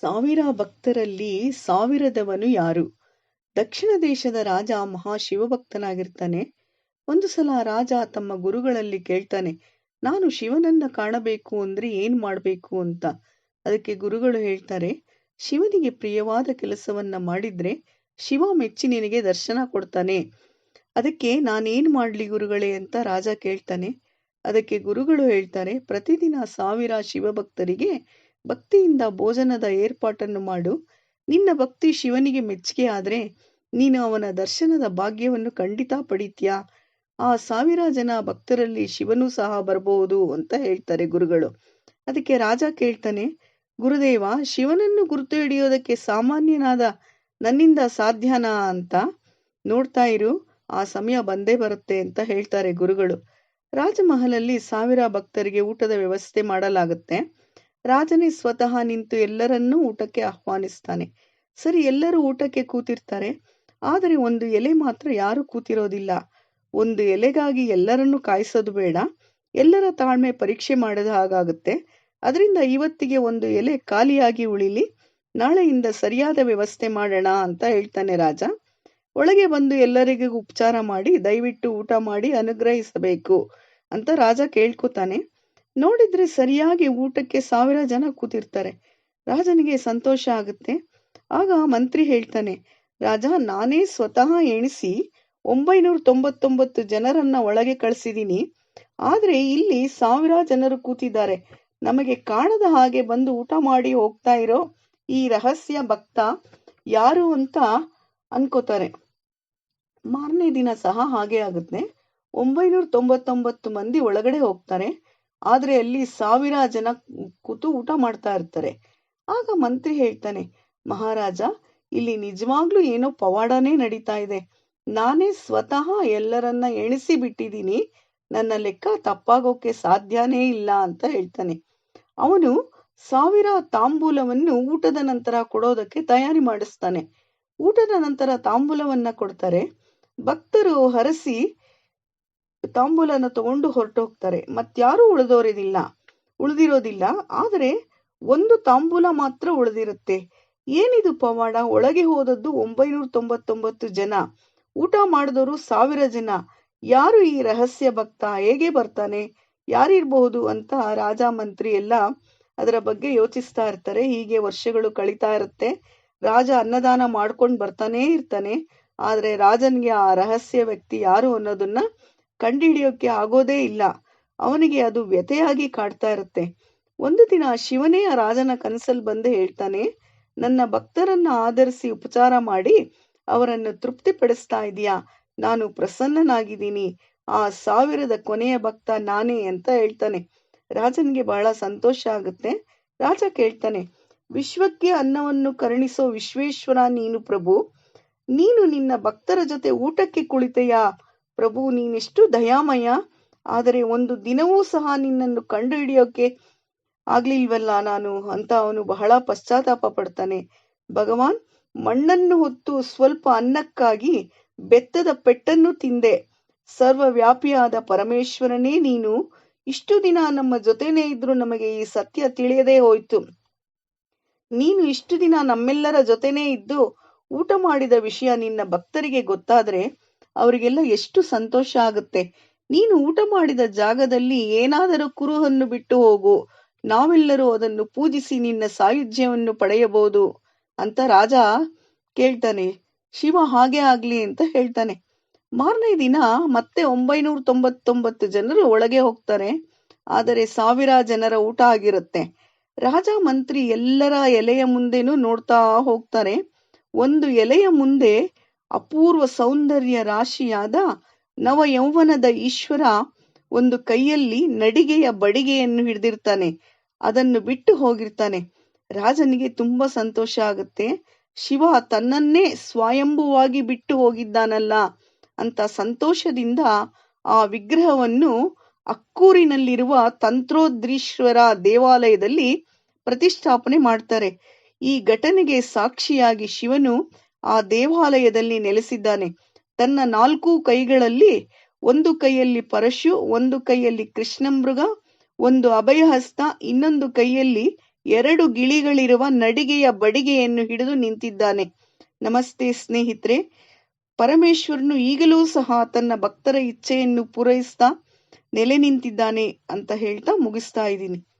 ಸಾವಿರ ಭಕ್ತರಲ್ಲಿ ಸಾವಿರದವನು ಯಾರು? ದಕ್ಷಿಣ ದೇಶದ ರಾಜ ಮಹಾ ಶಿವಭಕ್ತನಾಗಿರ್ತಾನೆ ಒಂದು ಸಲ ರಾಜ ತಮ್ಮ ಗುರುಗಳಲ್ಲಿ ಕೇಳ್ತಾನೆ, ನಾನು ಶಿವನನ್ನ ಕಾಣಬೇಕು ಅಂದ್ರೆ ಏನ್ ಮಾಡ್ಬೇಕು ಅಂತ? ಅದಕ್ಕೆ ಗುರುಗಳು ಹೇಳ್ತಾರೆ, ಶಿವನಿಗೆ ಪ್ರಿಯವಾದ ಕೆಲಸವನ್ನ ಮಾಡಿದ್ರೆ ಶಿವ ಮೆಚ್ಚಿ ನಿನಗೆ ದರ್ಶನ ಕೊಡ್ತಾನೆ. ಅದಕ್ಕೆ ನಾನೇನ್ ಮಾಡ್ಲಿ ಗುರುಗಳೇ? ಅಂತ ರಾಜ ಕೇಳ್ತಾನೆ. ಅದಕ್ಕೆ ಗುರುಗಳು ಹೇಳ್ತಾರೆ, ಪ್ರತಿದಿನ ಸಾವಿರ ಶಿವಭಕ್ತರಿಗೆ ಭಕ್ತಿಯಿಂದ ಭೋಜನದ ಏರ್ಪಾಟನ್ನು ಮಾಡು. ನಿನ್ನ ಭಕ್ತಿ ಶಿವನಿಗೆ ಮೆಚ್ಚುಗೆ ಆದರೆ ನೀನು ಅವನ ದರ್ಶನದ ಭಾಗ್ಯವನ್ನು ಖಂಡಿತ ಪಡಿತೀಯಾ? ಆ ಸಾವಿರ ಜನ ಭಕ್ತರಲ್ಲಿ ಶಿವನೂ ಸಹ ಬರಬಹುದು ಅಂತ ಹೇಳ್ತಾರೆ ಗುರುಗಳು. ಅದಕ್ಕೆ ರಾಜ ಕೇಳ್ತಾನೆ, ಗುರುದೇವ, ಶಿವನನ್ನು ಗುರುತು ಹಿಡಿಯೋದಕ್ಕೆ ಸಾಮಾನ್ಯನಾದ ನನ್ನಿಂದ ಸಾಧ್ಯನಾ ಅಂತ? ನೋಡ್ತಾ ಇರು, ಆ ಸಮಯ ಬಂದೇ ಬರುತ್ತೆ ಅಂತ ಹೇಳ್ತಾರೆ ಗುರುಗಳು. ರಾಜಮಹಲಲ್ಲಿ ಸಾವಿರ ಭಕ್ತರಿಗೆ ಊಟದ ವ್ಯವಸ್ಥೆ ಮಾಡಲಾಗುತ್ತೆ. ರಾಜನೇ ಸ್ವತಃ ನಿಂತು ಎಲ್ಲರನ್ನೂ ಊಟಕ್ಕೆ ಆಹ್ವಾನಿಸ್ತಾನೆ. ಸರಿ, ಎಲ್ಲರೂ ಊಟಕ್ಕೆ ಕೂತಿರ್ತಾರೆ. ಆದರೆ ಒಂದು ಎಲೆ ಮಾತ್ರ ಯಾರು ಕೂತಿರೋದಿಲ್ಲ. ಒಂದು ಎಲೆಗಾಗಿ ಎಲ್ಲರನ್ನೂ ಕಾಯಿಸೋದು ಬೇಡ. ಎಲ್ಲರ ತಾಳ್ಮೆ ಪರೀಕ್ಷೆ ಮಾಡಿದ ಹಾಗಾಗುತ್ತೆ. ಅದರಿಂದ ಇವತ್ತಿಗೆ ಒಂದು ಎಲೆ ಖಾಲಿಯಾಗಿ ಉಳಿಲಿ. ನಾಳೆಯಿಂದ ಸರಿಯಾದ ವ್ಯವಸ್ಥೆ ಮಾಡೋಣ ಅಂತ ಹೇಳ್ತಾನೆ ರಾಜ. ಒಳಗೆ ಬಂದು ಎಲ್ಲರಿಗೂ ಉಪಚಾರ ಮಾಡಿ, ದಯವಿಟ್ಟು ಊಟ ಮಾಡಿ, ಅನುಗ್ರಹಿಸಬೇಕು ಅಂತ ರಾಜ ಕೇಳ್ಕೊತಾನೆ. ನೋಡಿದ್ರೆ ಸರಿಯಾಗಿ ಊಟಕ್ಕೆ ಸಾವಿರ ಜನ ಕೂತಿರ್ತಾರೆ. ರಾಜನಿಗೆ ಸಂತೋಷ ಆಗುತ್ತೆ. ಆಗ ಮಂತ್ರಿ ಹೇಳ್ತಾನೆ, ರಾಜ, ನಾನೇ ಸ್ವತಃ ಎಣಿಸಿ ಒಂಬೈನೂರ ತೊಂಬತ್ತೊಂಬತ್ತು ಜನರನ್ನ ಒಳಗೆ ಕಳಿಸಿದೀನಿ. ಆದ್ರೆ ಇಲ್ಲಿ ಸಾವಿರ ಜನರು ಕೂತಿದ್ದಾರೆ. ನಮಗೆ ಕಾಣದ ಹಾಗೆ ಬಂದು ಊಟ ಮಾಡಿ ಹೋಗ್ತಾ ಇರೋ ಈ ರಹಸ್ಯ ಭಕ್ತ ಯಾರು ಅಂತ ಅನ್ಕೋತಾರೆ. ಮಾರನೇ ದಿನ ಸಹ ಹಾಗೆ ಆಗುತ್ತೆ. ಒಂಬೈನೂರ ತೊಂಬತ್ತೊಂಬತ್ತು ಮಂದಿ ಒಳಗಡೆ ಹೋಗ್ತಾರೆ. ಆದ್ರೆ ಅಲ್ಲಿ ಸಾವಿರ ಜನ ಕೂತು ಊಟ ಮಾಡ್ತಾ ಇರ್ತಾರೆ. ಆಗ ಮಂತ್ರಿ ಹೇಳ್ತಾನೆ, ಮಹಾರಾಜ, ಇಲ್ಲಿ ನಿಜವಾಗ್ಲೂ ಏನೋ ಪವಾಡನೇ ನಡೀತಾ ಇದೆ. ನಾನೇ ಸ್ವತಃ ಎಲ್ಲರನ್ನ ಎಣಿಸಿ ಬಿಟ್ಟಿದ್ದೀನಿ. ನನ್ನ ಲೆಕ್ಕ ತಪ್ಪಾಗೋಕೆ ಸಾಧ್ಯನೇ ಇಲ್ಲ ಅಂತ ಹೇಳ್ತಾನೆ. ಅವನು ಸಾವಿರ ತಾಂಬೂಲವನ್ನು ಊಟದ ನಂತರ ಕೊಡೋದಕ್ಕೆ ತಯಾರಿ ಮಾಡಿಸ್ತಾನೆ. ಊಟದ ನಂತರ ತಾಂಬೂಲವನ್ನ ಕೊಡ್ತಾರೆ. ಭಕ್ತರು ಹರಸಿ ತಾಂಬೂಲನ ತಗೊಂಡು ಹೊರಟೋಗ್ತಾರೆ. ಮತ್ಯಾರೂ ಉಳಿದೋರಿದಿಲ್ಲ, ಉಳಿದಿರೋದಿಲ್ಲ. ಆದರೆ ಒಂದು ತಾಂಬೂಲ ಮಾತ್ರ ಉಳಿದಿರುತ್ತೆ. ಏನಿದು ಪವಾಡ? ಒಳಗೆ ಹೋದದ್ದು ಒಂಬೈನೂರ ತೊಂಬತ್ತೊಂಬತ್ತು ಜನ. ಊಟ ಮಾಡಿದವರು ಸಾವಿರ ಜನ. ಯಾರು ಈ ರಹಸ್ಯ ಭಕ್ತ? ಹೇಗೆ ಬರ್ತಾನೆ? ಯಾರಿರ್ಬಹುದು ಅಂತ ರಾಜ ಮಂತ್ರಿ ಎಲ್ಲ ಅದರ ಬಗ್ಗೆ ಯೋಚಿಸ್ತಾ ಇರ್ತಾರೆ. ಹೀಗೆ ವರ್ಷಗಳು ಕಳೀತಾ ಇರುತ್ತೆ. ರಾಜ ಅನ್ನದಾನ ಮಾಡ್ಕೊಂಡು ಬರ್ತಾನೇ ಇರ್ತಾನೆ. ಆದ್ರೆ ರಾಜನ್ಗೆ ಆ ರಹಸ್ಯ ವ್ಯಕ್ತಿ ಯಾರು ಅನ್ನೋದನ್ನ ಕಂಡುಹಿಡಿಯೋಕೆ ಆಗೋದೇ ಇಲ್ಲ. ಅವನಿಗೆ ಅದು ವ್ಯಥೆಯಾಗಿ ಕಾಡ್ತಾ ಇರುತ್ತೆ. ಒಂದು ದಿನ ಶಿವನೇ ಆ ರಾಜನ ಕನಸಲ್ಲಿ ಬಂದು ಹೇಳ್ತಾನೆ, ನನ್ನ ಭಕ್ತರನ್ನ ಆಧರಿಸಿ ಉಪಚಾರ ಮಾಡಿ ಅವರನ್ನು ತೃಪ್ತಿಪಡಿಸ್ತಾ ಇದೀಯಾ? ನಾನು ಪ್ರಸನ್ನನಾಗಿದ್ದೀನಿ. ಆ ಸಾವಿರದ ಕೊನೆಯ ಭಕ್ತ ನಾನೇ ಅಂತ ಹೇಳ್ತಾನೆ. ರಾಜನಿಗೆ ಬಹಳ ಸಂತೋಷ ಆಗುತ್ತೆ. ರಾಜ ಕೇಳ್ತಾನೆ, ವಿಶ್ವಕ್ಕೆ ಅನ್ನವನ್ನು ಕರುಣಿಸೋ ವಿಶ್ವೇಶ್ವರ ನೀನು ಪ್ರಭು. ನೀನು ನಿನ್ನ ಭಕ್ತರ ಜೊತೆ ಊಟಕ್ಕೆ ಕುಳಿತೆಯಾ? ಪ್ರಭು, ನೀನೆಷ್ಟು ದಯಾಮಯ. ಆದರೆ ಒಂದು ದಿನವೂ ಸಹ ನಿನ್ನನ್ನು ಕಂಡು ಹಿಡಿಯೋಕೆ ಆಗ್ಲಿಲ್ವಲ್ಲ ನಾನು? ಅಂತ ಅವನು ಬಹಳ ಪಶ್ಚಾತ್ತಾಪ ಪಡ್ತಾನೆ. ಭಗವಾನ್, ಮಣ್ಣನ್ನು ಹೊತ್ತು ಸ್ವಲ್ಪ ಅನ್ನಕ್ಕಾಗಿ ಬೆತ್ತದ ಪೆಟ್ಟನ್ನು ತಿಂದೆ. ಸರ್ವವ್ಯಾಪಿಯಾದ ಪರಮೇಶ್ವರನೇ ನೀನು. ಇಷ್ಟು ದಿನ ನಮ್ಮ ಜೊತೆನೇ ಇದ್ರು ನಮಗೆ ಈ ಸತ್ಯ ತಿಳಿಯದೇ ಹೋಯ್ತು. ನೀನು ಇಷ್ಟು ದಿನ ನಮ್ಮೆಲ್ಲರ ಜೊತೆನೇ ಇದ್ದು ಊಟ ಮಾಡಿದ ವಿಷಯ ನಿನ್ನ ಭಕ್ತರಿಗೆ ಗೊತ್ತಾದ್ರೆ ಅವರಿಗೆಲ್ಲ ಎಷ್ಟು ಸಂತೋಷ ಆಗುತ್ತೆ. ನೀನು ಊಟ ಮಾಡಿದ ಜಾಗದಲ್ಲಿ ಏನಾದರೂ ಕುರುಹನ್ನು ಬಿಟ್ಟು ಹೋಗು. ನಾವೆಲ್ಲರೂ ಅದನ್ನು ಪೂಜಿಸಿ ನಿನ್ನ ಸಾಯುಜ್ಯವನ್ನು ಪಡೆಯಬಹುದು ಅಂತ ರಾಜ ಕೇಳ್ತಾನೆ. ಶಿವ ಹಾಗೆ ಆಗ್ಲಿ ಅಂತ ಹೇಳ್ತಾನೆ. ಮಾರನೇ ದಿನ ಮತ್ತೆ ಒಂಬೈನೂರ ತೊಂಬತ್ತೊಂಬತ್ತು ಜನರು ಒಳಗೆ ಹೋಗ್ತಾರೆ. ಆದರೆ ಸಾವಿರ ಜನರ ಊಟ ಆಗಿರುತ್ತೆ. ರಾಜ ಮಂತ್ರಿ ಎಲ್ಲರ ಎಲೆಯ ಮುಂದೆನೂ ನೋಡ್ತಾ ಹೋಗ್ತಾರೆ. ಒಂದು ಎಲೆಯ ಮುಂದೆ ಅಪೂರ್ವ ಸೌಂದರ್ಯ ರಾಶಿಯಾದ ನವ ಯೌವನದ ಈಶ್ವರ ಒಂದು ಕೈಯಲ್ಲಿ ನಡಿಗೆಯ ಬಡಿಗೆಯನ್ನು ಹಿಡಿದಿರ್ತಾನೆ. ಅದನ್ನು ಬಿಟ್ಟು ಹೋಗಿರ್ತಾನೆ. ರಾಜನಿಗೆ ತುಂಬಾ ಸಂತೋಷ ಆಗುತ್ತೆ. ಶಿವ ತನ್ನನ್ನೇ ಸ್ವಯಂಭುವಾಗಿ ಬಿಟ್ಟು ಹೋಗಿದ್ದಾನಲ್ಲ ಅಂತ ಸಂತೋಷದಿಂದ ಆ ವಿಗ್ರಹವನ್ನು ಅಕ್ಕೂರಿನಲ್ಲಿರುವ ತಂತ್ರೋದ್ರೀಶ್ವರ ದೇವಾಲಯದಲ್ಲಿ ಪ್ರತಿಷ್ಠಾಪನೆ ಮಾಡ್ತಾರೆ. ಈ ಘಟನೆಗೆ ಸಾಕ್ಷಿಯಾಗಿ ಶಿವನು ಆ ದೇವಾಲಯದಲ್ಲಿ ನೆಲೆಸಿದ್ದಾನೆ. ತನ್ನ ನಾಲ್ಕು ಕೈಗಳಲ್ಲಿ ಒಂದು ಕೈಯಲ್ಲಿ ಪರಶು, ಒಂದು ಕೈಯಲ್ಲಿ ಕೃಷ್ಣಮೃಗ, ಒಂದು ಅಭಯಹಸ್ತ, ಇನ್ನೊಂದು ಕೈಯಲ್ಲಿ ಎರಡು ಗಿಳಿಗಳಿರುವ ನಡಿಗೆಯ ಬಡಿಗೆಯನ್ನು ಹಿಡಿದು ನಿಂತಿದ್ದಾನೆ. ನಮಸ್ತೆ ಸ್ನೇಹಿತರೆ, ಪರಮೇಶ್ವರನು ಈಗಲೂ ಸಹ ತನ್ನ ಭಕ್ತರ ಇಚ್ಛೆಯನ್ನು ಪೂರೈಸ್ತಾ ನೆಲೆ ನಿಂತಿದ್ದಾನೆ ಅಂತ ಹೇಳ್ತಾ ಮುಗಿಸ್ತಾ ಇದ್ದೀನಿ.